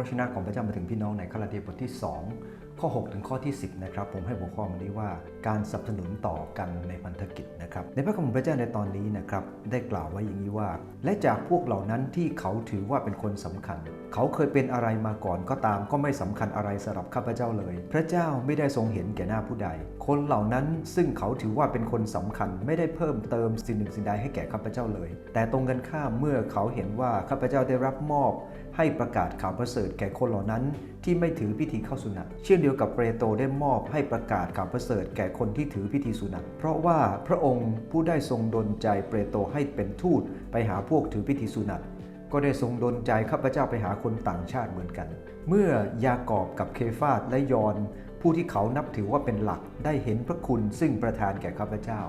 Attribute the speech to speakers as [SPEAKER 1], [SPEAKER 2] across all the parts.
[SPEAKER 1] ระชนะของพระเจ้ามาถึงพี่น้องในคาลาเทียบทที่ 2 ข้อ 6 ถึงข้อที่ 10 นะครับ ผมให้หัวข้อมานี้ว่าการสนับสนุนต่อกันในพันธกิจนะครับ ในพระคัมภีร์พระเจ้าในตอนนี้นะครับ ได้กล่าวไว้อย่างนี้ว่า และจากพวกเหล่านั้นที่เขาถือว่าเป็นคนสำคัญ เขาเคยเป็นอะไรมาก่อนก็ตามก็ไม่สำคัญอะไรสำหรับข้าพเจ้าเลย พระเจ้าไม่ได้ทรงเห็นแก่หน้าผู้ใด คนเหล่านั้นซึ่งเขาถือว่าเป็นคนสำคัญ ไม่ได้เพิ่มเติมสิ่งหนึ่งสิ่งใดให้แก่ข้าพเจ้าเลย แต่ตรงกันข้ามเมื่อเขาเห็นว่าข้าพเจ้าได้รับมอบ ให้ประกาศข่าวประเสริฐแก่คนเหล่านั้น ที่ไม่ถือพิธีเข้าสุนัตเช่นเดียวกับเปโตรได้มอบให้ประกาศข่าวประเสริฐแก่คนที่ถือพิธีสุนัตเพราะว่าพระองค์ผู้ได้ทรงดลใจเปโตรให้เป็นทูตไปหาพวกถือพิธีสุนัตก็ได้ทรงดลใจข้าพเจ้าไปหาคนต่างชาติเหมือนกัน เมื่อยากอบกับเคฟาสและยอนผู้ที่เขานับถือว่าเป็นหลักได้เห็นพระคุณซึ่งประทานแก่ข้าพเจ้า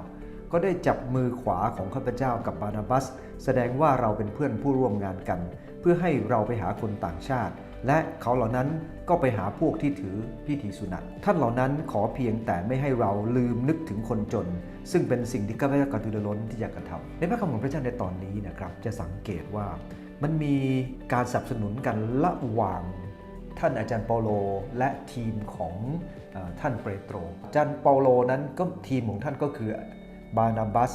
[SPEAKER 1] ก็ได้จับมือขวาของข้าพเจ้ากับบานาบัส แสดงว่าเราเป็นเพื่อนผู้ร่วมงานกัน เพื่อให้เราไปหาคนต่างชาติ และเขาเหล่านั้นก็ไปหาพวกที่ถือพิธีสุนัตท่านเหล่านั้นขอเพียงแต่ไม่ให้เราลืมนึกถึงคนจน ซึ่งเป็นสิ่งที่ข้าพเจ้ากระตือรือร้นที่อยากกระทำในพระคำของพระเจ้าในตอนนี้นะครับ จะสังเกตว่ามันมีการสนับสนุนกันระหว่างท่านอาจารย์เปาโลและทีมของท่านเปโตร อาจารย์เปาโลนั้นก็ทีมของท่านก็คือบานาบัส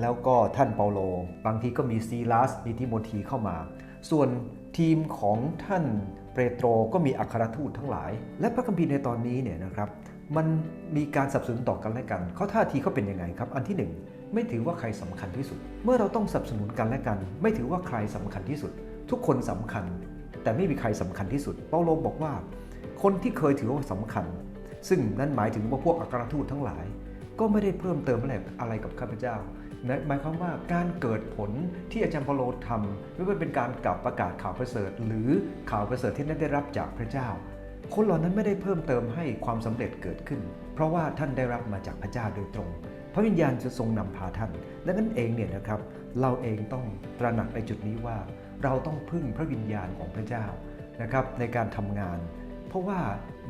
[SPEAKER 1] แล้วก็ท่านเปาโล บางทีก็มีซีลัสมีทิโมธีเข้ามา ส่วนทีมของท่าน เปโตรก็มีอัครทูตทั้งหลาย และพระคัมภีร์ในตอนนี้เนี่ยนะครับมันมีการสนับสนุนต่อกันและกันเขาท่าทีเขาเป็นยังไงครับ อันที่หนึ่งไม่ถือว่าใครสำคัญที่สุด เมื่อเราต้องสนับสนุนกันและกัน ไม่ถือว่าใครสำคัญที่สุด ทุกคนสำคัญ แต่ไม่มีใครสำคัญที่สุด เปาโลบอกว่า คนที่เคยถือว่าสำคัญ ซึ่งนั่นหมายถึงว่าพวกอัครทูตทั้งหลาย ก็ไม่ได้เพิ่มเติมอะไรอะไรกับข้าพเจ้า หมายความว่าการเกิดผลที่อาจารย์เปาโลทำไม่ว่าเป็นการกลับประกาศข่าวประเสริฐ หรือข่าวประเสริฐที่นั้นได้รับจากพระเจ้า คนเหล่านั้นไม่ได้เพิ่มเติมให้ความสำเร็จเกิดขึ้น เพราะว่าท่านได้รับมาจากพระเจ้าโดยตรง พระวิญญาณจะทรงนำพาท่านและนั่นเองเนี่ยนะครับ เราเองต้องตระหนักในจุดนี้ว่า เราต้องพึ่งพระวิญญาณของพระเจ้านะครับในการทำงาน เพราะว่า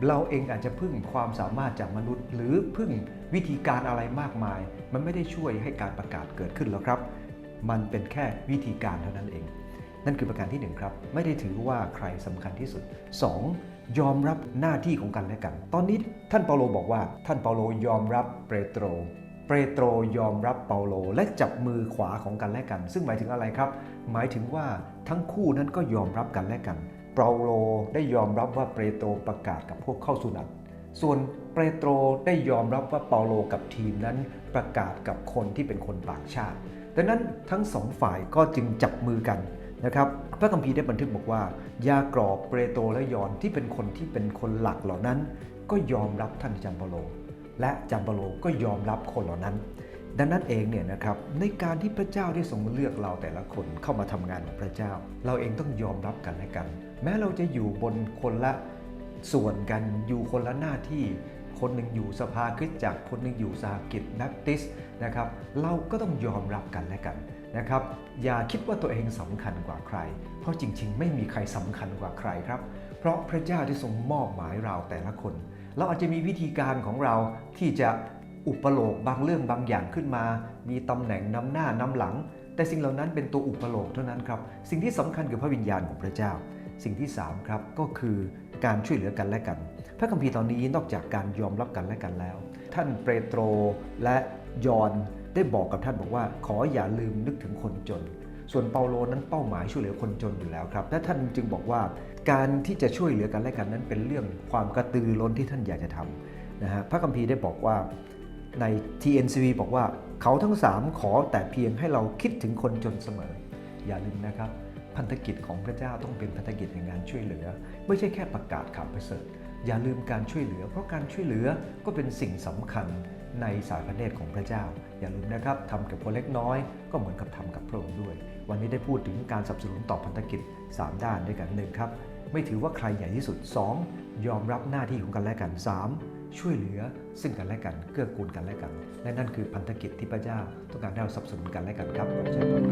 [SPEAKER 1] เราเองอาจจะพึ่งความสามารถจากมนุษย์ หรือพึ่งวิธีการอะไรมากมาย มันไม่ได้ช่วยให้การประกาศเกิดขึ้นหรอกครับ มันเป็นแค่วิธีการเท่านั้นเอง นั่นคือประการที่หนึ่งครับ ไม่ได้ถือว่าใครสำคัญที่สุด 2. ยอมรับหน้าที่ของกันและกัน ตอนนี้ท่านเปาโลบอกว่าท่านเปาโลยอมรับเปโตรเปโตรยอมรับเปาโลและจับมือขวาของกันและกัน ซึ่งหมายถึงอะไรครับ หมายถึงว่าทั้งคู่นั้นก็ยอมรับกันและกัน เปาโลได้ยอมรับว่าเปโตรประกาศกับพวกเข้าสุนัตส่วนเปโตรได้ยอมรับว่าเปาโลกับทีมนั้นประกาศกับคนที่เป็นคนต่างชาติ ดังนั้นทั้งสองฝ่ายก็จึงจับมือกันนะครับ พระคัมภีร์ได้บันทึกบอกว่า ยากรอบเปโตรและยอนที่เป็นคนที่เป็นคนหลักเหล่านั้น ก็ยอมรับท่านจารย์เปาโล และจารย์เปาโลก็ยอมรับคนเหล่านั้น ดังนั้นเองเนี่ยนะครับในการที่พระเจ้าได้ทรงเลือกเราแต่ละคนเข้ามาทำงานของพระเจ้า เราเองต้องยอมรับกันและกัน แม้เราจะอยู่บนคนละส่วนกันอยู่คนละหน้าที่ คนหนึ่งอยู่สภาคริสตจักรคนหนึ่งอยู่สหกิจนักติสนะครับเราก็ต้องยอมรับกันและกันนะครับอย่าคิดว่าตัวเองสำคัญกว่าใคร เพราะจริงๆ ไม่มีใครสำคัญกว่าใครครับ เพราะพระเจ้าที่ทรงมอบหมายเราแต่ละคน เราอาจจะมีวิธีการของเราที่จะอุปโลกบางเรื่องบางอย่างขึ้นมา มีตำแหน่งนำหน้านำหลัง แต่สิ่งเหล่านั้นเป็นตัวอุปโลกเท่านั้นครับ สิ่งที่สำคัญคือพระวิญญาณของพระเจ้า สิ่งที่ 3 ครับก็คือการช่วยเหลือกันและกัน พระคัมภีร์ตอนนี้นอกจากการยอมรับกันและกันแล้ว ท่านเปโตรและยอนได้บอกกับท่านบอกว่า ขออย่าลืมนึกถึงคนจน ส่วนเปาโลนั้นเป้าหมายช่วยเหลือคนจนอยู่แล้วครับ และท่านจึงบอกว่า การที่จะช่วยเหลือกันและกันนั้นเป็นเรื่องความกระตือร้นที่ท่านอยากจะทำนะฮะพระคัมภีร์ได้บอกว่าใน TNCV บอกว่าเขาทั้ง 3 ขอแต่เพียงให้เราคิดถึงคนจนเสมอ อย่าลืมนะครับ พันธกิจของพระเจ้าต้องเป็นพันธกิจในงานช่วยเหลือ ไม่ใช่แค่ประกาศข่าวประเสริฐอย่าลืมการช่วยเหลือ เพราะการช่วยเหลือก็เป็นสิ่งสำคัญในสายพระเนตรของพระเจ้า อย่าลืมนะครับทำกับคนเล็กน้อย ก็เหมือนกับทำกับพระองค์ด้วย วันนี้ได้พูดถึงการสนับสนุนต่อพันธกิจ 3 ด้านด้วยกันหนึ่งครับ ไม่ถือว่าใครใหญ่ที่สุด 2. ยอมรับหน้าที่ของกันและกัน 3. ช่วยเหลือซึ่งกันและกันเกื้อกูลกันและกัน และนั่นคือพันธกิจที่พระเจ้าต้องการให้เราสนับสนุนกันและกันครับขอบคุณครับ